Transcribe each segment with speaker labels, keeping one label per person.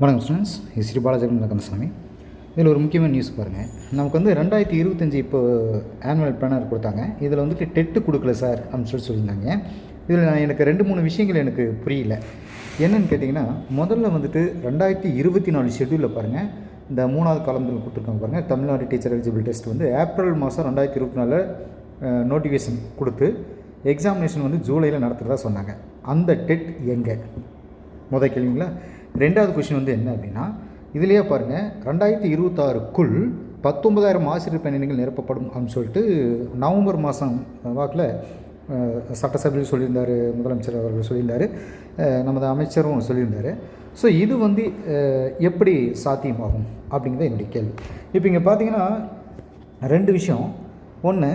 Speaker 1: வணக்கம் ஸ்டூடெண்ட்ஸ் இது ஸ்ரீ பாலாஜி கந்தசாமி இதில் ஒரு முக்கியமான நியூஸ் பாருங்கள் நமக்கு வந்து ரெண்டாயிரத்தி இருபத்தஞ்சி இப்போ ஆனுவல் பிளானர் கொடுத்தாங்க. இதில் வந்துட்டு டெட்டு கொடுக்கல சார் அப்படின்னு சொல்லி சொல்லியிருந்தாங்க. இதில் நான் எனக்கு ரெண்டு மூணு விஷயங்கள் எனக்கு புரியல. என்னென்னு கேட்டிங்கன்னா முதல்ல வந்துட்டு ரெண்டாயிரத்தி இருபத்தி நாலு ஷெட்யூலில் பாருங்கள் இந்த மூணாவது காலத்தில் கொடுத்துருக்காங்க பாருங்கள் தமிழ்நாடு டீச்சர் எலிஜிபிள் டெஸ்ட் வந்து ஏப்ரல் மாதம் ரெண்டாயிரத்தி இருபத்தி நாலில் நோட்டிஃபிகேஷன் கொடுத்து எக்ஸாமினேஷன் வந்து ஜூலையில் நடத்துகிறதா சொன்னாங்க. அந்த டெட் எங்கே? முத கேள்விங்களா? ரெண்டாவது கொஷின் வந்து என்ன அப்படின்னா இதுலேயே பாருங்கள் ரெண்டாயிரத்தி இருபத்தாறுக்குள் பத்தொன்பதாயிரம் ஆசிரியர் பணியிடங்கள் நிரப்பப்படும் அப்படின்னு சொல்லிட்டு நவம்பர் மாதம் வாக்கில் சட்டசபையில் சொல்லியிருந்தார் முதலமைச்சர் அவர்கள் சொல்லியிருந்தார் நமது அமைச்சரும் சொல்லியிருந்தார். ஸோ இது வந்து எப்படி சாத்தியமாகும் அப்படிங்கிறது என்னுடைய கேள்வி. இப்போ இங்கே பார்த்தீங்கன்னா ரெண்டு விஷயம். ஒன்று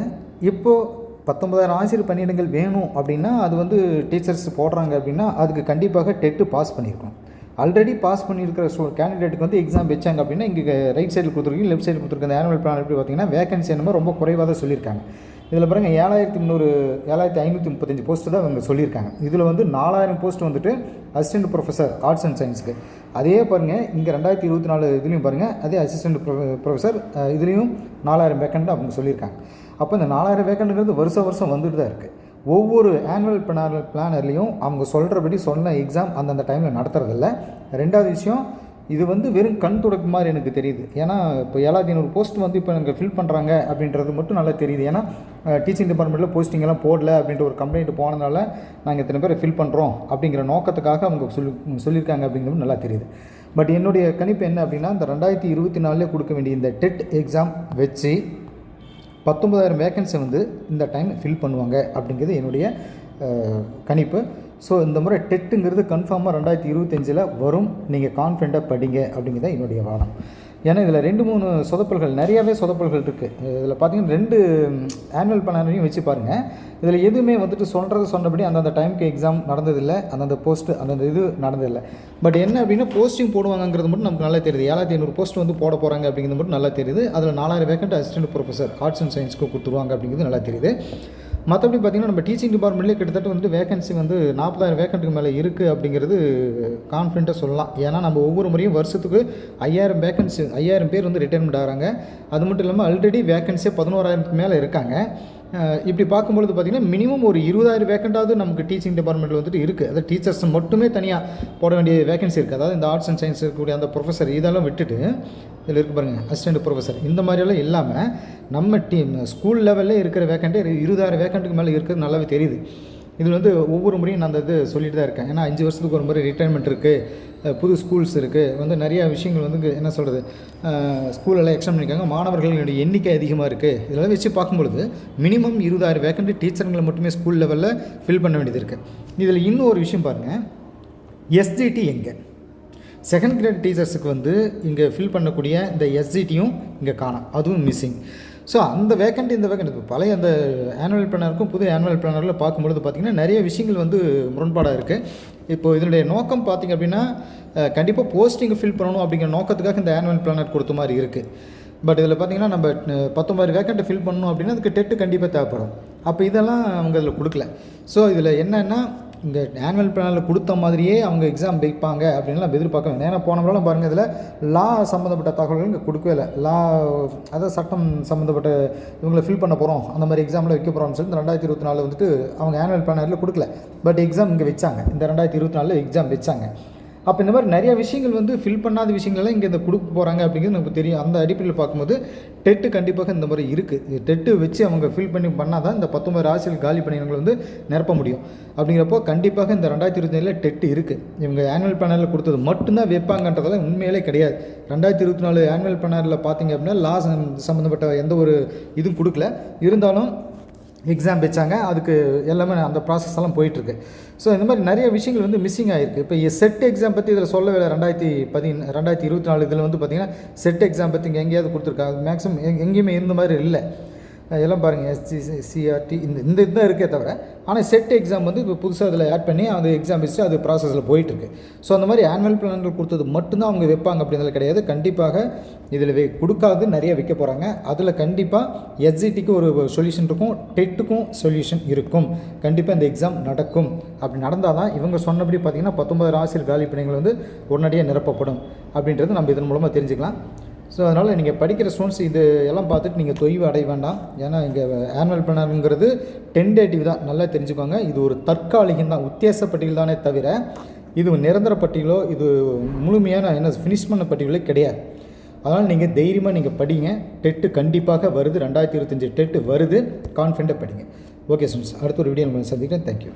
Speaker 1: இப்போது பத்தொன்பதாயிரம் ஆசிரியர் பணியிடங்கள் வேணும் அப்படின்னா அது வந்து டீச்சர்ஸ் போடுறாங்க அப்படின்னா அதுக்கு கண்டிப்பாக டெட்டு பாஸ் பண்ணியிருக்கணும். ஆல்ரெடி பாஸ் பண்ணியிருக்கிற ஸ்டூ கேண்டிடேட்டுக்கு வந்து எக்ஸாம் வச்சாங்க அப்படின்னா இங்கே ரைட் சைடில் கொடுத்துருக்கீங்க லெஃப்ட் சைடில் கொடுத்துருக்க அந்த ஆனுவல் பிளான் எப்படி பார்த்தீங்கன்னா வேகன்சி என்னமோ ரொம்ப குறைவாக தான் சொல்லியிருக்காங்க. இதில் பாருங்க ஏழாயிரத்தி முந்நூறு ஏழாயிரத்தி ஐநூற்றி முப்பத்தஞ்சு போஸ்ட் தான் அவங்க சொல்லியிருக்காங்க. இதில் வந்து நாலாயிரம் போஸ்ட் வந்துட்டு அசிஸ்டன்ட் ப்ரொஃபஸர் ஆர்ட்ஸ் அண்ட் சயின்ஸுக்கு அதே பாருங்கள் இங்கே ரெண்டாயிரத்தி இருபத்தி நாலு இதுலேயும் பாருங்கள் அதே அசிஸ்டன்ட் ப்ரொ ப்ரொஃபஸர் இதுலேயும் நாலாயிரம் வேக்கண்ட் அவங்க சொல்லியிருக்காங்க. அப்போ இந்த நாலாயிரம் வேக்கண்ட்டுங்கிறது வருஷம் வருஷம் வந்துட்டு தான் இருக்குது ஒவ்வொரு ஆனுவல் பிளானர் பிளானர்லேயும் அவங்க சொல்கிறபடி சொன்ன எக்ஸாம் அந்தந்த டைமில் நடத்துறதில்ல. ரெண்டாவது விஷயம் இது வந்து வெறும் கண் துடைப்பு மாதிரி எனக்கு தெரியுது. ஏன்னா இப்போ ஏழாயிரத்தி ஐநூறு போஸ்ட் வந்து இப்போ எனக்கு ஃபில் பண்ணுறாங்க அப்படின்றது மட்டும் நல்லா தெரியுது. ஏன்னா டீச்சிங் டிபார்ட்மெண்ட்டில் போஸ்டிங் எல்லாம் போடல அப்படின்ற ஒரு கம்ப்ளைண்ட் போனதால நாங்கள் இத்தனை பேரை ஃபில் பண்ணுறோம் அப்படிங்கிற நோக்கத்துக்காக அவங்க சொல்லி சொல்லியிருக்காங்க அப்படிங்கிறது நல்லா தெரியுது. பட் என்னுடைய கணிப்பு என்ன அப்படின்னா இந்த ரெண்டாயிரத்தி இருபத்தி நாலுலேயே கொடுக்க வேண்டிய இந்த டெட் எக்ஸாம் வச்சு பத்தொன்பதாயிரம் வேக்கன்சி வந்து இந்த டைம் ஃபில் பண்ணுவாங்க அப்படிங்கிறது என்னுடைய கணிப்பு. ஸோ இந்த முறை டெட்டுங்கிறது கன்ஃபார்மாக ரெண்டாயிரத்தி இருபத்தஞ்சில் வரும். நீங்கள் கான்ஃபிடண்ட்டாக படிங்க அப்படிங்கிறது என்னுடைய வாதம். ஏன்னா இதில் ரெண்டு மூணு சொதப்பல்கள் நிறையாவே சொதப்பல்கள் இருக்குது இதில் பார்த்தீங்கன்னா ரெண்டு ஆனுவல் பிளானையும் வச்சு பாருங்கள் இதில் எதுவுமே வந்துட்டு சொல்கிறது சொன்னபடி அந்தந்த டைமுக்கு எக்ஸாம் நடந்ததில்லை. அந்தந்த போஸ்ட்டு அந்தந்த இது நடந்ததில்லை. பட் என்ன அப்படின்னா போஸ்டிங் போடுவாங்கங்கிறது மட்டும் நமக்கு நல்லா தெரியுது. ஏழாயிரத்தி ஐநூறு போஸ்ட் வந்து போட போகிறாங்க அப்படிங்கிறது மட்டும் நல்லா தெரியுது. அதில் நாலாயிரம் vacant assistant professor arts and சயின்ஸ்க்கு கொடுத்துருவாங்க அப்படிங்கிறது நல்லா தெரியுது. மற்றபடி பார்த்திங்கன்னா நம்ம டீச்சிங் டிபார்ட்மெண்ட்லேயே கிட்டத்தட்ட வந்து வேகன்சி வந்து நாற்பதாயிரம் வேக்கண்ட்டுக்கு மேலே இருக்குது அப்படிங்கிறது கான்ஃபிடென்ட்டாக சொல்லலாம். ஏன்னா நம்ம ஒவ்வொரு முறையும் வருஷத்துக்கு ஐயாயிரம் வேகன்சி ஐயாயிரம் பேர் வந்து ரிட்டைர்மெண்ட் ஆகிறாங்க. அது மட்டும் இல்லாமல் ஆல்ரெடி வேகன்சியே பதினோராயிரத்துக்கு மேலே இருக்காங்க. இப்படி பார்க்கும்பொழுது பார்த்திங்கன்னா மினிமம் ஒரு இருபதாயிரம் வேக்கண்டாவது நமக்கு டீச்சிங் டிபார்ட்மெண்ட்டில் வந்துட்டு இருக்குது அதாவது டீச்சர்ஸ் மட்டுமே தனியாக போட வேண்டிய வேகன்சி இருக்குது அதாவது இந்த ஆர்ட்ஸ் அண்ட் சயின்ஸ் இருக்கக்கூடிய அந்த ப்ரொஃபஸர் இதெல்லாம் விட்டுட்டு இதில் இருக்கு பாருங்கள் அசிஸ்டன்ட் ப்ரொஃபஸர் இந்த மாதிரியெல்லாம் இல்லாமல் நம்ம டீம் ஸ்கூல் லெவலில் இருக்கிற வேக்கண்ட்டே இருபதாயிரம் வேக்கண்ட்டுக்கு மேலே இருக்கிறது நல்லாவே தெரியுது. இதில் வந்து ஒவ்வொரு முறையும் நான் அந்த இது சொல்லிட்டு தான் இருக்கேன். ஏன்னா அஞ்சு வருஷத்துக்கு ஒரு முறை ரிட்டைர்மெண்ட் இருக்குது புது ஸ்கூல்ஸ் இருக்குது வந்து நிறையா விஷயங்கள் வந்து என்ன சொல்கிறது ஸ்கூலெல்லாம் எக்ஸ்டம் பண்ணியிருக்காங்க மாணவர்களுடைய எண்ணிக்கை அதிகமாக இருக்குது இதெல்லாம் வச்சு பார்க்கும்பொழுது மினிமம் இருபதாயிரம் வேக்கண்ட் டீச்சருங்களை மட்டுமே ஸ்கூல் லெவலில் ஃபில் பண்ண வேண்டியது இருக்குது இதில் இன்னும் ஒரு விஷயம் பாருங்கள் எஸ்ஜிடி எங்கே? செகண்ட் கிரேட் டீச்சர்ஸுக்கு வந்து இங்கே ஃபில் பண்ணக்கூடிய இந்த எஸ்ஜிடியும் இங்கே காணும். அதுவும் மிஸ்ஸிங் ஸோ அந்த வேக்கண்ட் இந்த வேக்கண்ட் இப்போ பழைய அந்த ஆனுவல் பிளானருக்கும் புது ஆனுவல் பிளானரில் பார்க்கும்பொழுது பார்த்திங்கன்னா நிறைய விஷயங்கள் வந்து முரண்பாடாக இருக்குது இப்போ இதனுடைய நோக்கம் பார்த்திங்க அப்படின்னா கண்டிப்பாக போஸ்டிங் ஃபில் பண்ணணும் அப்படிங்கிற நோக்கத்துக்காக இந்த ஆனுவல் பிளானர் கொடுத்த மாதிரி இருக்குது பட் இதில் பார்த்தீங்கன்னா நம்ம பத்தொம்பது வேக்கண்ட்டை ஃபில் பண்ணணும் அப்படின்னா அதுக்கு டெட்டு கண்டிப்பாக தேவைப்படும். அப்போ இதெல்லாம் அவங்க இதில் கொடுக்கல. ஸோ இதில் என்னென்னா இங்கே ஆனுவல் பிளானில் கொடுத்த மாதிரியே அவங்க எக்ஸாம் வைப்பாங்க அப்படின்லாம் எதிர்பார்க்க வேணும் ஏன்னா போன முறைலாம் பாருங்கள் இதில் லா சம்மந்தப்பட்ட தகவல்கள் இங்கே கொடுக்கவே இல்லை. லா அதாவது சட்டம் சம்மந்தப்பட்ட இவங்களை ஃபில் பண்ண போகிறோம் அந்த மாதிரி எக்ஸாமில் வைக்க போகிறோம்னு சொல்லி இந்த ரெண்டாயிரத்தி இருபத்தி நாலு வந்துட்டு அவங்க ஆனுவல் பிளானரில் கொடுக்கல. பட் எக்ஸாம் இங்கே வச்சாங்க. இந்த ரெண்டாயிரத்தி இருபத்தி நாலில் எக்ஸாம் வச்சாங்க. அப்போ இந்த மாதிரி நிறைய விஷயங்கள் வந்து ஃபில் பண்ணாத விஷயங்கள்லாம் இங்கே இந்த கொடுக்க போகிறாங்க அப்படிங்கிறது நமக்கு தெரியும். அந்த அடிப்படையில் பார்க்கும்போது டெட்டு கண்டிப்பாக இந்த மாதிரி இருக்குது டெட்டு வச்சு அவங்க ஃபில் பண்ணி பண்ணால் தான் இந்த பத்தொம்பது ராசியில் காலி பணியிடங்களை வந்து நிரப்ப முடியும். அப்படிங்கிறப்போ கண்டிப்பாக இந்த ரெண்டாயிரத்தி இருபத்தி ஏழில் டெட்டு இருக்குது இவங்க ஆனுவல் பிளானரில் கொடுத்தது மட்டும்தான் வைப்பாங்கன்றதெல்லாம் உண்மையிலே கிடையாது. ரெண்டாயிரத்தி இருபத்தி நாலு ஆனுவல் பிளானரில் பார்த்தீங்க அப்படின்னா லா சம்மந்தப்பட்ட எந்த ஒரு இதுவும் கொடுக்கல. இருந்தாலும் எக்ஸாம் வச்சாங்க. அதுக்கு எல்லாமே அந்த ப்ராசஸ் எல்லாம் போயிட்டுருக்கு. ஸோ இந்த மாதிரி நிறைய விஷயங்கள் வந்து மிஸ்ஸிங் ஆகிருக்கு இப்போ செட் எக்ஸாம் பற்றி இதில் சொல்லவே இல்லை ரெண்டாயிரத்தி பதி ரெண்டாயிரத்தி இருபத்தி நாலு இதில் வந்து பார்த்திங்கன்னா செட் எக்ஸாம் பற்றி இங்கே எங்கேயாவது கொடுத்துருக்காங்க. மேக்ஸிமம் எங்கேயுமே இருந்த மாதிரி இல்லை. எல்லாம் பாருங்கள் எஸ்சி சிஆர்டி இந்த இந்த இதுதான் இருக்கே தவிர ஆனால் செட் எக்ஸாம் வந்து இப்போ புதுசாக அதில் ஆட் பண்ணி அந்த எக்ஸாம் வச்சு அது ப்ராசஸில் போயிட்டுருக்கு. ஸோ அந்த மாதிரி ஆனுவல் பிளான்கள் கொடுத்தது மட்டும்தான் அவங்க வைப்பாங்க அப்படின்றது கிடையாது. கண்டிப்பாக இதில் வே கொடுக்காது நிறைய வைக்க போகிறாங்க அதில் கண்டிப்பாக எஸ்ஜிடிக்கு ஒரு சொல்யூஷன் இருக்கும் டெட்டுக்கும் சொல்யூஷன் இருக்கும். கண்டிப்பாக இந்த எக்ஸாம் நடக்கும். அப்படி நடந்தால் தான் இவங்க சொன்னபடி பார்த்தீங்கன்னா பத்தொன்பது ஆசிரியர் காலி பணிகள் வந்து உடனடியாக நிரப்பப்படும். அப்படின்றது நம்ம இதன் மூலமாக தெரிஞ்சுக்கலாம். ஸோ அதனால் நீங்கள் படிக்கிற ஸ்டூடெண்ட்ஸ் இது எல்லாம் பார்த்துட்டு நீங்கள் தொய்வு அடைய வேண்டாம். ஏன்னா இங்கே ஆனுவல் பிளானருங்கிறது டென்டேட்டிவ் தான். நல்லா தெரிஞ்சுக்கோங்க. இது ஒரு தற்காலிகம் தான். உத்தேச பட்டியல் தானே தவிர இது நிரந்தர பட்டியலோ இது முழுமையான என்ன ஃபினிஷ் பண்ண பட்டியலோ கிடையாது. அதனால் நீங்கள் தைரியமாக நீங்கள் படிங்க. டெட்டு கண்டிப்பாக வருது. ரெண்டாயிரத்தி இருபத்தஞ்சி டெட்டு வருது. கான்ஃபிடண்ட்டாக படிங்க. ஓகே ஸ்டூடெண்ட்ஸ் அடுத்த ஒரு வீடியோ நம்ம சந்திக்கிறேன். தேங்க்யூ